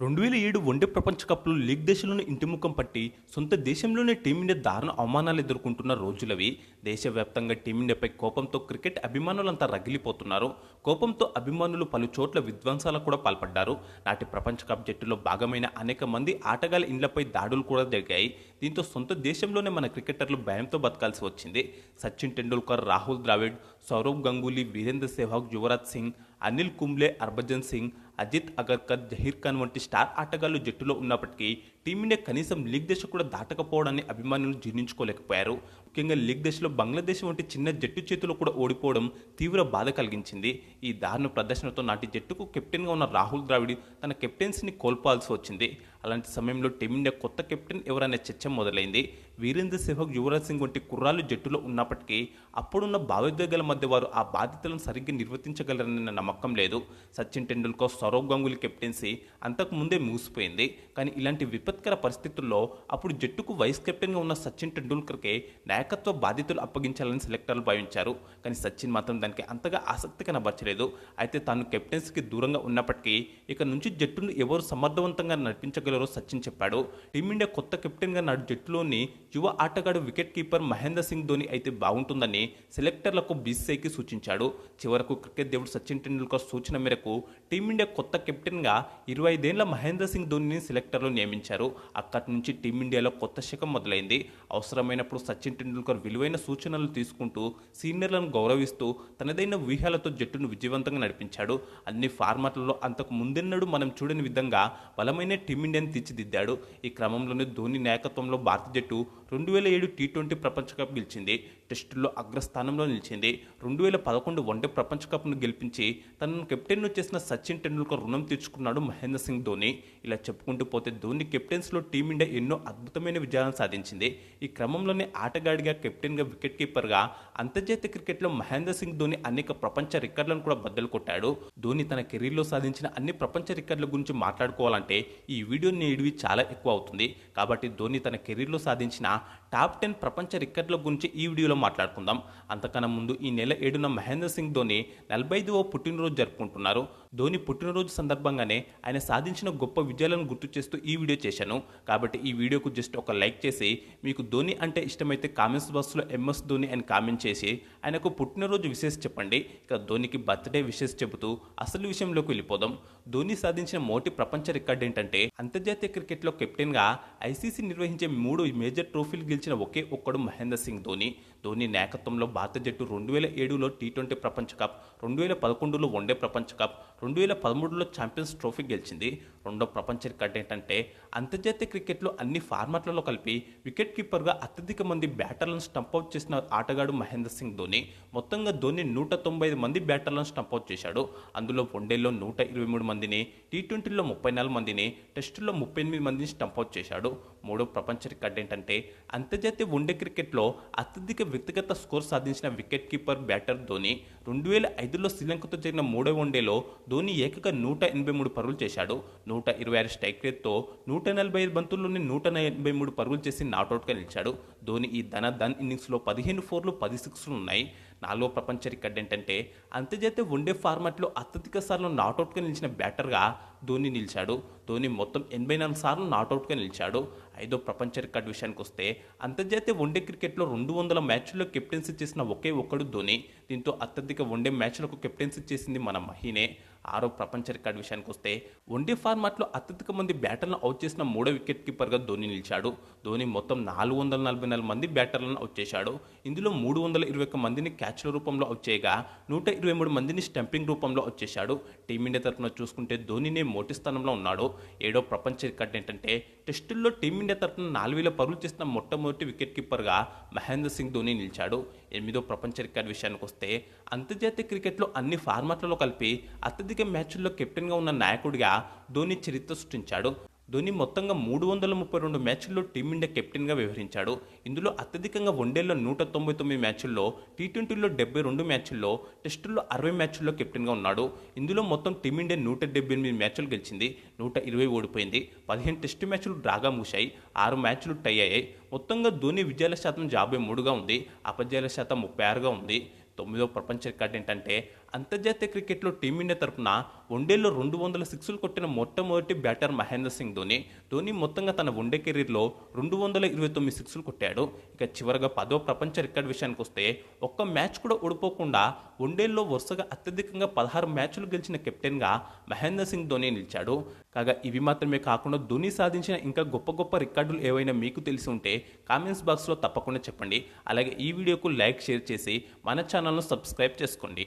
రెండు వేల ఏడు వన్డే ప్రపంచ కప్లో లీగ్ దేశంలోనే ఇంటిముఖం పట్టి సొంత దేశంలోనే టీమిండియా దారుణ అవమానాలు ఎదుర్కొంటున్న రోజులవి. దేశవ్యాప్తంగా టీమిండియాపై కోపంతో క్రికెట్ అభిమానులంతా రగిలిపోతున్నారు. కోపంతో అభిమానులు పలు చోట్ల విధ్వంసాలకు కూడా పాల్పడ్డారు. నాటి ప్రపంచ కప్ జట్టులో భాగమైన అనేక మంది ఆటగాళ్ళ ఇండ్లపై దాడులు కూడా జరిగాయి. దీంతో సొంత దేశంలోనే మన క్రికెటర్లు భయంతో బతకాల్సి వచ్చింది. సచిన్ టెండూల్కర్ రాహుల్ ద్రావిడ్ సౌరవ్ గంగూలీ వీరేంద్ర సెహ్వాగ్ యువరాజ్ సింగ్ అనిల్ కుంబ్లే హర్భజన్ సింగ్ అజిత్ అగర్కర్ జహీర్ ఖాన్ వంటి స్టార్ ఆటగాళ్ళు జట్టులో ఉన్నప్పటికీ టీమిండియా కనీసం లీగ్ దశ కూడా దాటకపోవడాన్ని అభిమానులు జీర్ణించుకోలేకపోయారు. ముఖ్యంగా లీగ్ దశలో బంగ్లాదేశ్ వంటి చిన్న జట్టు చేతిలో కూడా ఓడిపోవడం తీవ్ర బాధ కలిగించింది. ఈ దారుణ ప్రదర్శనతో నాటి జట్టుకు కెప్టెన్గా ఉన్న రాహుల్ ద్రావిడ్ తన కెప్టెన్సీని కోల్పోవాల్సి వచ్చింది. అలాంటి సమయంలో టీమిండియా కొత్త కెప్టెన్ ఎవరనే చర్చ మొదలైంది. వీరేంద్ర సెహ్వాగ్ యువరాజ్ సింగ్ వంటి కుర్రాళ్ళు జట్టులో ఉన్నప్పటికీ అప్పుడున్న భావోద్వేగాల మధ్య వారు ఆ బాధ్యతలను సరిగ్గా నిర్వర్తించగలరన్న నమ్మకం లేదు. సచిన్ టెండూల్కర్ సౌరవ్ గంగులీ కెప్టెన్సీ అంతకు ముందే మూసిపోయింది కానీ ఇలాంటి విపత్కర పరిస్థితుల్లో అప్పుడు జట్టుకు వైస్ కెప్టెన్గా ఉన్న సచిన్ టెండూల్కర్కే నాయకత్వ బాధ్యతలు అప్పగించాలని సెలెక్టర్లు భావించారు. కానీ సచిన్ మాత్రం దానికి అంతగా ఆసక్తి కనబరచలేదు. అయితే తాను కెప్టెన్సీకి దూరంగా ఉన్నప్పటికీ ఇక నుంచి జట్టును ఎవరు సమర్థవంతంగా నడిపించగలరో సచిన్ చెప్పాడు. టీమిండియా కొత్త కెప్టెన్గా నాడు జట్టులోని యువ ఆటగాడు వికెట్ కీపర్ మహేంద్ర సింగ్ ధోని అయితే బాగుంటుందని సెలెక్టర్లకు బీసీఐకి సూచించాడు. చివరకు క్రికెట్ దేవుడు సచిన్ టెండూల్కర్ సూచన మేరకు టీమిండియా కొత్త కెప్టెన్గా ఇరవై ఐదేళ్ళ మహేంద్ర సింగ్ ధోనిని సెలెక్టర్లు నియమించారు. అక్కడి నుంచి టీమిండియాలో కొత్త శకం మొదలైంది. అవసరమైనప్పుడు సచిన్ టెండూల్కర్ విలువైన సూచనలు తీసుకుంటూ సీనియర్లను గౌరవిస్తూ తనదైన వ్యూహాలతో జట్టును విజయవంతంగా నడిపించాడు. అన్ని ఫార్మాట్లలో అంతకు ముందెన్నడూ మనం చూడని విధంగా బలమైన టీమిండియాను తీర్చిదిద్దాడు. ఈ క్రమంలోనే ధోని నాయకత్వంలో భారత జట్టు రెండు వేల ఏడు టీ ట్వంటీ ప్రపంచ కప్ గెలిచింది. టెస్టుల్లో అగ్రస్థానంలో నిలిచింది. రెండు వేల పదకొండు వన్డే ప్రపంచ కప్ను గెలిపించి తనను కెప్టెన్ను చేసిన సచిన్ టెండూల్కర్ రుణం తీర్చుకున్నాడు మహేంద్ర సింగ్ ధోని. ఇలా చెప్పుకుంటూ పోతే ధోని కెప్టెన్స్లో టీమిండియా ఎన్నో అద్భుతమైన విజయాలను సాధించింది. ఈ క్రమంలోనే ఆటగాడిగా కెప్టెన్గా వికెట్ కీపర్గా అంతర్జాతీయ క్రికెట్లో మహేంద్ర సింగ్ ధోని అనేక ప్రపంచ రికార్డులను కూడా బద్దలు కొట్టాడు. ధోని తన కెరీర్లో సాధించిన అన్ని ప్రపంచ రికార్డుల గురించి మాట్లాడుకోవాలంటే ఈ వీడియో నేడివి చాలా ఎక్కువ అవుతుంది. కాబట్టి ధోని తన కెరీర్లో సాధించిన టాప్ టెన్ ప్రపంచ రికార్డుల గురించి ఈ వీడియోలో మాట్లాడుకుందాం. అంతకన్నా ముందు ఈ నెల ఏడున మహేంద్ర సింగ్ ధోని నలభై ఐదవ పుట్టినరోజు జరుపుకుంటున్నారు. ధోని పుట్టినరోజు సందర్భంగానే ఆయన సాధించిన గొప్ప విజయాలను గుర్తు చేస్తూ ఈ వీడియో చేశాను. కాబట్టి ఈ వీడియోకు జస్ట్ ఒక లైక్ చేసి మీకు ధోని అంటే ఇష్టమైతే కామెంట్స్ బాక్స్లో ఎంఎస్ ధోని అని కామెంట్ చేసి ఆయనకు పుట్టినరోజు విశేష చెప్పండి. ఇక ధోనికి బర్త్డే విశేష చెబుతూ అసలు విషయంలోకి వెళ్ళిపోదాం. ధోని సాధించిన మోటి ప్రపంచ రికార్డు ఏంటంటే అంతర్జాతీయ క్రికెట్లో కెప్టెన్గా ఐసీసీ నిర్వహించే మూడు మేజర్ ట్రోఫీలు గెలిచిన ఒకే ఒక్కడు మహేంద్ర సింగ్ ధోని. ధోని నాయకత్వంలో భారత జట్టు రెండు వేల ఏడులో టీ ట్వంటీ ప్రపంచ కప్ రెండు వేల పదకొండులో వన్డే ప్రపంచ కప్ రెండు వేల పదమూడులో ఛాంపియన్స్ ట్రోఫీ గెలిచింది. రెండో ప్రపంచ రికార్డ్ ఏంటంటే అంతర్జాతీయ క్రికెట్లో అన్ని ఫార్మాట్లలో కలిపి వికెట్ కీపర్గా అత్యధిక మంది బ్యాటర్లను స్టంప్అవుట్ చేసిన ఆటగాడు మహేంద్ర సింగ్ ధోని మొత్తంగా ధోని నూట తొంభై ఐదు మంది బ్యాటర్లను స్టంప్అవుట్ చేశాడు. అందులో వన్డేలో నూట ఇరవై మూడు మందిని టీ ట్వంటీలో ముప్పై నాలుగు మందిని టెస్టుల్లో ముప్పై ఎనిమిది మందిని స్టంప్అవుట్ చేశాడు. మూడో ప్రపంచ రికార్డ్ ఏంటంటే అంతర్జాతీయ వన్డే క్రికెట్లో అత్యధిక వ్యక్తిగత స్కోర్ సాధించిన వికెట్ కీపర్ బ్యాటర్ ధోని రెండు వేల ఐదులో శ్రీలంకతో జరిగిన మూడో వన్డేలో ధోని ఏకంగా నూట ఎనభై మూడు పరుగులు చేశాడు. నూట ఇరవై ఆరు స్ట్రైక్ రేట్తో నూట నలభై ఐదు బంతుల్లోనే నూట ఎనభై మూడు పరుగులు చేసి నాట్అవుట్గా నిలిచాడు. ధోని ఈ ధన ధన్ ఇన్నింగ్స్లో పదిహేను ఫోర్లు పది సిక్స్లు ఉన్నాయి. నాలో ప్రపంచ రికార్డ్ ఏంటంటే అంతర్జాతీయ వన్డే ఫార్మాట్లో అత్యధిక సార్లు నాట్అవుట్గా నిలిచిన బ్యాటర్గా ధోని నిలిచాడు. ధోని మొత్తం ఎనభై నాలుగు సార్లు నాట్అవుట్గా నిలిచాడు. ఐదో ప్రపంచ రికార్డు విషయానికి వస్తే అంతర్జాతీయ వన్డే క్రికెట్లో రెండు వందల మ్యాచ్ల్లో కెప్టెన్సీ చేసిన ఒకే ఒక్కడు ధోని. దీంతో అత్యధిక వన్డే మ్యాచ్లకు కెప్టెన్సీ చేసింది మన మహీనే. ఆరో ప్రపంచ రికార్డు విషయానికి వస్తే వన్డే ఫార్మాట్లో అత్యధిక మంది బ్యాటర్లను అవుట్ చేసిన మూడో వికెట్ కీపర్గా ధోని నిలిచాడు. ధోని మొత్తం నాలుగు వందల నలభై నాలుగు మంది బ్యాటర్లను అవుట్ చేశాడు. ఇందులో మూడు వందల ఇరవై ఒక్క మందిని క్యాచ్ల రూపంలో అవుట్ చేయగా నూట ఇరవై మూడు మందిని స్టంపింగ్ రూపంలో అవుట్ చేశాడు. టీమిండియా తరఫున చూసుకుంటే ధోనినే మోటి స్థానంలో ఉన్నాడు. ఏడో ప్రపంచ రికార్డు ఏంటంటే టెస్టుల్లో టీమిండియా తరఫున నాలుగు వేల పరుగులు చేసిన మొట్టమొదటి వికెట్ కీపర్గా మహేంద్ర సింగ్ ధోని నిలిచాడు. ఎనిమిదో ప్రపంచ రికార్డు విషయానికి వస్తే అంతర్జాతీయ క్రికెట్లో అన్ని ఫార్మాట్లలో కలిపి అత్యధిక మ్యాచ్ల్లో కెప్టెన్గా ఉన్న నాయకుడిగా ధోని చరిత్ర సృష్టించాడు. ధోని మొత్తంగా మూడు వందల ముప్పై రెండు మ్యాచ్ల్లో టీమిండియా కెప్టెన్గా వ్యవహరించాడు. ఇందులో అత్యధికంగా వన్డేల్లో నూట తొంభై తొమ్మిది మ్యాచ్ల్లో టీ ట్వంటీలో డెబ్బై రెండు మ్యాచ్ల్లో టెస్టుల్లో అరవై మ్యాచ్ల్లో కెప్టెన్గా ఉన్నాడు. ఇందులో మొత్తం టీమిండియా నూట డెబ్బై ఎనిమిది మ్యాచ్లు గెలిచింది నూట ఇరవై ఓడిపోయింది. పదిహేను టెస్టు మ్యాచ్లు డ్రాగా మూశాయి ఆరు మ్యాచ్లు టై అయ్యాయి. మొత్తంగా ధోని విజయాల శాతం యాభై మూడుగా ఉంది అపజయాల శాతం ముప్పై ఆరుగా ఉంది. తొమ్మిదో ప్రపంచ రికార్డు ఏంటంటే అంతర్జాతీయ క్రికెట్లో టీమిండియా తరపున వన్డేలో రెండు వందల సిక్స్లు కొట్టిన మొట్టమొదటి బ్యాటర్ మహేంద్ర సింగ్ ధోని. ధోని మొత్తంగా తన వన్డే కెరీర్లో రెండు వందల ఇరవై తొమ్మిది సిక్స్లు కొట్టాడు. ఇక చివరగా పదో ప్రపంచ రికార్డ్ విషయానికి వస్తే ఒక్క మ్యాచ్ కూడా ఓడిపోకుండా వన్డేల్లో వరుసగా అత్యధికంగా పదహారు మ్యాచ్లు గెలిచిన కెప్టెన్గా మహేంద్ర సింగ్ ధోని నిలిచాడు. కాగా ఇవి మాత్రమే కాకుండా ధోని సాధించిన ఇంకా గొప్ప గొప్ప రికార్డులు ఏవైనా మీకు తెలిసి ఉంటే కామెంట్స్ బాక్స్లో తప్పకుండా చెప్పండి. అలాగే ఈ వీడియోకు లైక్ షేర్ చేసి మన ఛానల్ను సబ్స్క్రైబ్ చేసుకోండి.